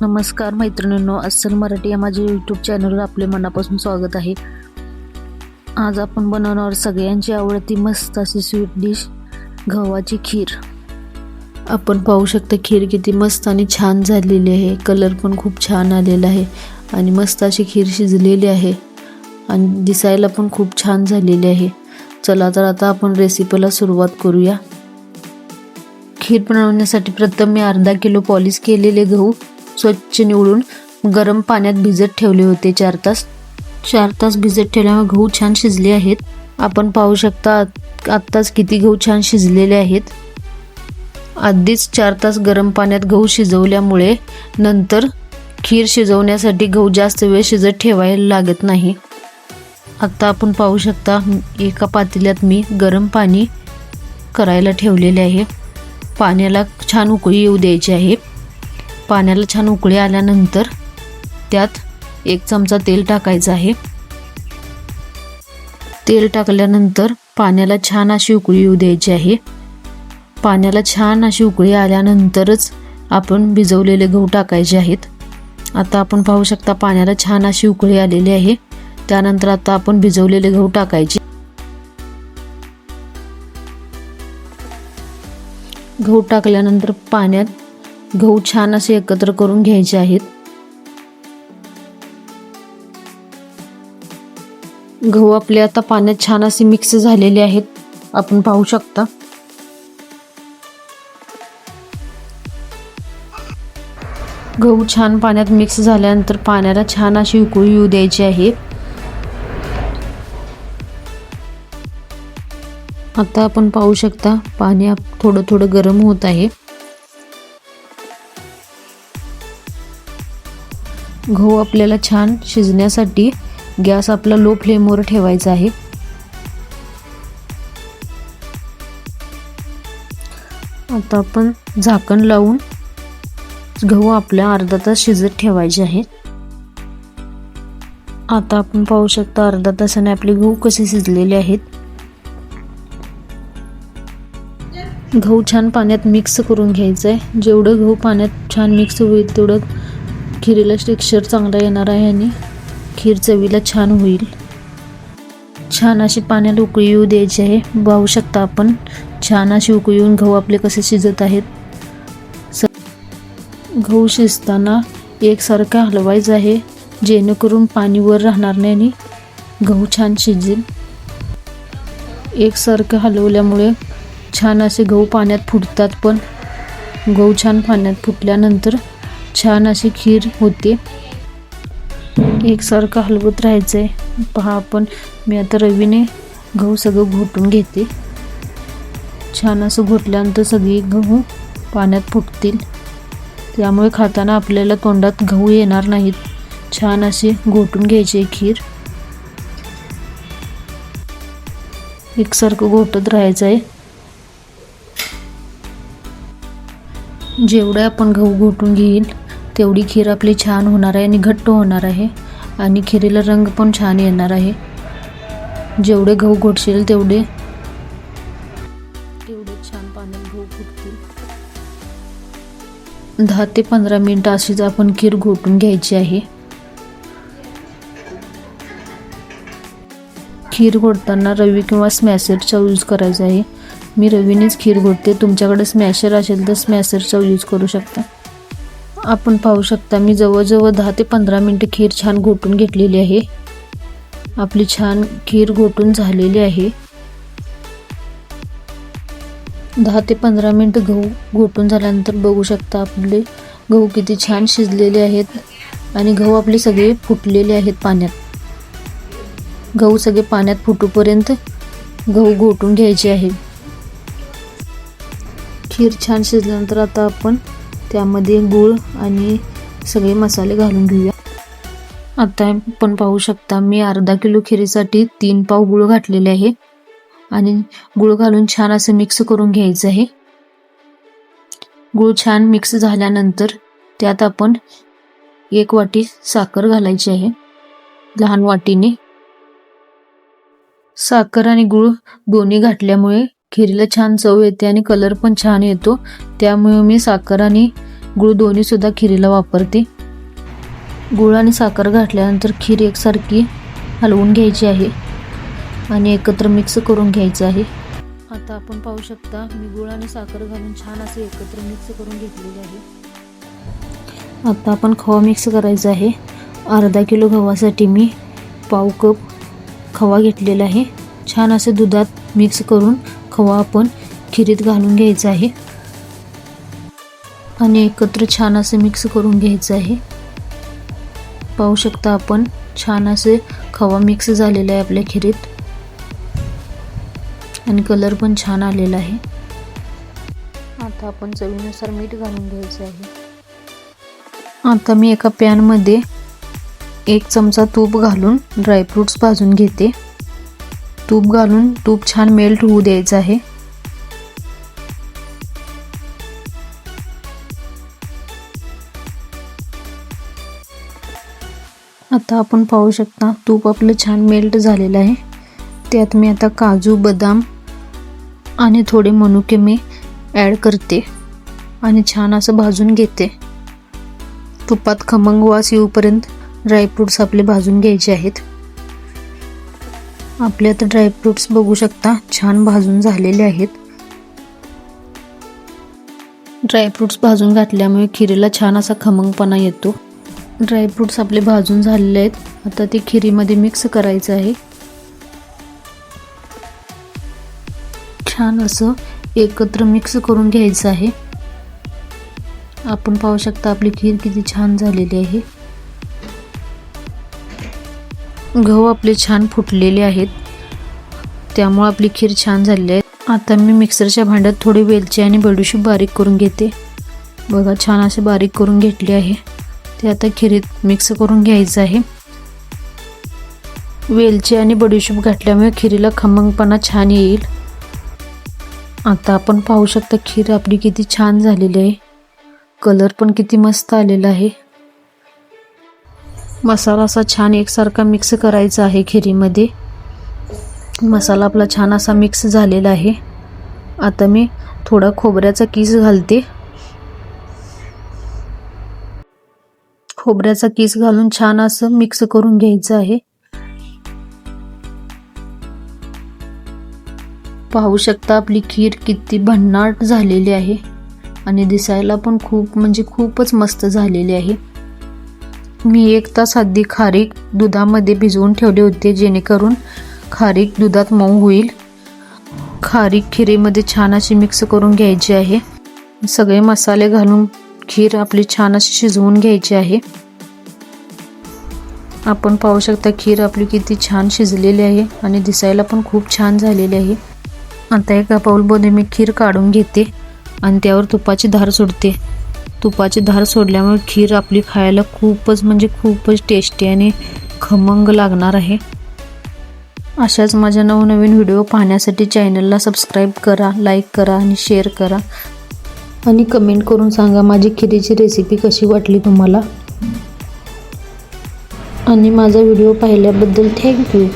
नमस्कार मैत्रिणींनो अस्सल मराठी या माझ्या यूट्यूब चॅनलवर आपले मनापासून स्वागत आहे. आज आपण बनवणार सगळ्यांची आवडती मस्त अशी स्वीट डिश गव्हाची खीर. आपण पाहू शकता खीर किती मस्त आणि छान झालेली आहे. कलर पण खूप छान आलेला आहे आणि मस्त अशी खीर शिजलेली आहे आणि दिसायला पण खूप छान झालेली आहे. चला तर आता आपण रेसिपीला सुरुवात करूया. खीर बनवण्यासाठी प्रथम मी अर्धा किलो पॉलिश केलेले गहू स्वच्छ निवडून गरम पाण्यात भिजत ठेवले होते. चार तास चार तास भिजत ठेवल्यामुळे गहू छान शिजले आहेत. आपण पाहू शकता आत्ताच किती गहू छान शिजलेले आहेत. आधीच चार तास गरम पाण्यात गहू शिजवल्यामुळे नंतर खीर शिजवण्यासाठी गहू जास्त वेळ शिजत ठेवायला लागत नाही. आत्ता आपण पाहू शकता एका पातेल्यात मी गरम पाणी करायला ठेवलेले आहे. पाण्याला छान उकळी येऊ द्यायची आहे. पाण्याला छान उकळी आल्यानंतर त्यात एक चमचा तेल टाकायचं आहे. तेल टाकल्यानंतर पाण्याला छान अशी उकळी येऊ द्यायची आहे. पाण्याला छान अशी उकळी आल्यानंतरच आपण भिजवलेले गहू टाकायचे आहेत. आता आपण पाहू शकता पाण्याला छान अशी उकळी आलेली आहे. त्यानंतर आता आपण भिजवलेले गहू टाकायचे. गहू टाकल्यानंतर पाण्यात गहू छान असे एकत्र करून घ्यायचे आहेत. गहू आपले आता पाण्यात छान असे मिक्स झालेले आहेत. आपण पाहू शकता. गहू छान पाण्यात मिक्स झाल्यानंतर पाण्याला छान अशी उकळी येऊ द्यायची आहे. आता आपण पाहू शकता पाणी आप- थोडं थोडं गरम होत आहे. गहू आपल्याला छान शिजण्यासाठी गॅस आपला लो फ्लेमवर ठेवायचा आहे. आता आपण झाकण लावून गहू आपल्या अर्धा तास शिजत ठेवायचे आहेत आता आपण पाहू शकता अर्धा तासाने आपले गहू कसे शिजलेले आहेत. गहू छान पाण्यात मिक्स करून घ्यायचं आहे जेवढं गहू पाण्यात छान मिक्स होईल तेवढं खिरीला टेक्स्चर चांगला येणार आहे आणि खीर चवीला छान होईल. छान अशी पाण्यात उकळी येऊ द्यायची आहे. पाहू शकता आपण. छान अशी उकळी येऊन गहू आपले कसे शिजत आहेत. स गहू शिजताना एकसारखं हलवायचं आहे. जेणेकरून पाणीवर राहणार नाही आणि गहू छान शिजेल. एकसारखं हलवल्यामुळे छान असे गहू पाण्यात फुटतात पण. गहू छान पाण्यात फुटल्यानंतर छान अशी खीर होते. एकसारखं हलवत राहायचं आहे पहा आपण मी आता रवीने गहू सगळं घोटून घेते. छान असं घोटल्यानंतर सगळी गहू पाण्यात फुटतील. त्यामुळे खाताना आपल्याला तोंडात गहू येणार नाहीत. छान असे घोटून घ्यायचे खीर. एकसारखं घोटत राहायचं आहे जेवढे आपण गहू घोटून घेईल तेवढी खीर आपली छान होणार आहे आणि घट्ट होणार आहे. आणि खिरीला रंग पण छान येणार आहे. जेवढे गहू घोटशील तेवढे तेवढे छान पाण्यात गहू फुटतील. दहा ते पंधरा मिनटं अशीच आपण खीर घोटून घ्यायची आहे. खीर घोटताना रवी किंवा स्मॅशरचा यूज करायचा आहे. मी रवीनेच खीर घोटते. तुमच्याकडे स्मॅशर असेल तर स्मॅशरचा यूज करू शकता. आपण पाहू शकता मी जवळजवळ दहा ते पंधरा मिनटं खीर छान घोटून घेतलेली आहे. आपली छान खीर घोटून झालेली आहे. दहा ते पंधरा मिनटं गहू घोटून झाल्यानंतर बघू शकता आपले गहू किती छान शिजलेले आहेत आणि गहू आपले सगळे फुटलेले आहेत पाण्यात. गहू सगळे पाण्यात फुटूपर्यंत गहू घोटून घ्यायचे आहे. खीर छान शिजल्यानंतर आता आपण त्यामध्ये गूळ आणि सगळे मसाले घालून घेऊया. आता आपण पाहू शकता मी अर्धा किलो खिरीसाठी तीन पाव गूळ घातलेले आहे आणि गूळ घालून छान असं मिक्स करून घ्यायचं आहे. गूळ छान मिक्स झाल्यानंतर त्यात आपण एक वाटी साखर घालायची आहे लहान वाटीने. साखर आणि गूळ दोन्ही घातल्यामुळे खिरीला छान चव येते आणि कलर पण छान येतो. त्यामुळे मी साखर आणि गुळ दोन्हीसुद्धा खिरीला वापरते. गुळ आणि साखर घातल्यानंतर खीर एकसारखी हलवून घ्यायची आहे आणि एकत्र मिक्स करून घ्यायचं आहे. आता आपण पाहू शकता मी गुळ आणि साखर घालून छान असे एकत्र मिक्स करून घेतलेले आहे. आता आपण खवा मिक्स करायचा आहे. अर्धा किलो गव्हासाठी मी पाव कप खवा घेतलेला आहे. छान असे दुधात मिक्स करून खवा आपण खिरीत घालून घ्यायचा आहे. आणि एकत्र छान असे मिक्स करून घ्यायचं आहे. पाहू शकता आपण छान असे खवा मिक्स झालेला आहे आपल्या खिरीत. आणि कलर पण छान आलेला आहे. आता आपण चवीनुसार मीठ घालून घ्यायचं आहे. आता मी एका पॅनमध्ये एक चमचा तूप घालून ड्रायफ्रूट्स भाजून घेते. तूप घालून तूप छान मेल्ट होऊ द्यायचं आहे. आता आपण पाहू शकता तूप आपलं छान मेल्ट झालेलं आहे. त्यात मी आता काजू बदाम आणि थोडे मनुके मी ॲड करते आणि छान असं भाजून घेते. तुपात खमंग वास येऊपर्यंत ड्रायफ्रूट्स आपले भाजून घ्यायचे आहेत. आपले आता ड्रायफ्रूट्स बघू शकता. छान भाजून झालेले आहेत. ड्रायफ्रूट्स भाजून घातल्यामुळे खिरीला छान असा खमंगपणा येतो. ड्रायफ्रूट्स आपले भाजून झालेले आहेत. आता ते खिरीमध्ये मिक्स करायचं आहे. छान असं एकत्र मिक्स करून घ्यायचं आहे. आपण पाहू शकता आपली खीर किती छान झालेली आहे. गहू आपले छान फुटलेले आहेत. त्यामुळं आपली खीर छान झालेली आहे. आता मी मिक्सरच्या भांड्यात थोडी वेलची आणि बडीशोप बारीक करून घेते. बघा छान असे बारीक करून घेतले आहे. ते आता खिरीत मिक्स करून घ्यायचं आहे. वेलची आणि बडीशोप घातल्यामुळे खिरीला खमंगपणा छान येईल. आता आपण पाहू शकता खीर आपली किती छान झालेली आहे. कलर पण किती मस्त आलेला आहे. मसाला असा छान एकसारखा मिक्स करायचा आहे खिरीमध्ये. मसाला आपला छान असा मिक्स झालेला आहे. आता मी थोडा खोबऱ्याचा किस घालते. खोबऱ्याचा किस घालून छान असं मिक्स करून घ्यायचं आहे. पाहू शकता आपली खीर किती भन्नाट झालेली आहे. आणि दिसायला पण खूप म्हणजे खूपच मस्त झालेली आहे. मी एक तास आधी खारीक दुधामध्ये भिजवून ठेवले होते जेणेकरून खारीक दुधात मऊ होईल. खारीक खिरीमध्ये छान अशी मिक्स करून घ्यायची आहे. सगळे मसाले घालून खीर आपली छान अशी शिजवून घ्यायची आहे. आपण पाहू शकता खीर आपली किती छान शिजलेली आहे आणि दिसायला पण खूप छान झालेली आहे. आता एका पाऊलमध्ये मी खीर काढून घेते आणि त्यावर तुपाची धार सोडते. तुपाची धार सोडल्यामुळे खीर आपली खायला खूपच म्हणजे खूपच टेस्टी आणि खमंग लागणार आहे. अशाच माझ्या नवनवीन व्हिडिओ पाहण्यासाठी चॅनलला सबस्क्राईब करा लाईक करा आणि शेअर करा. आणि कमेंट करून सांगा माझी खिरीची रेसिपी कशी वाटली तुम्हाला. आणि माझा व्हिडिओ पाहिल्याबद्दल थँक्यू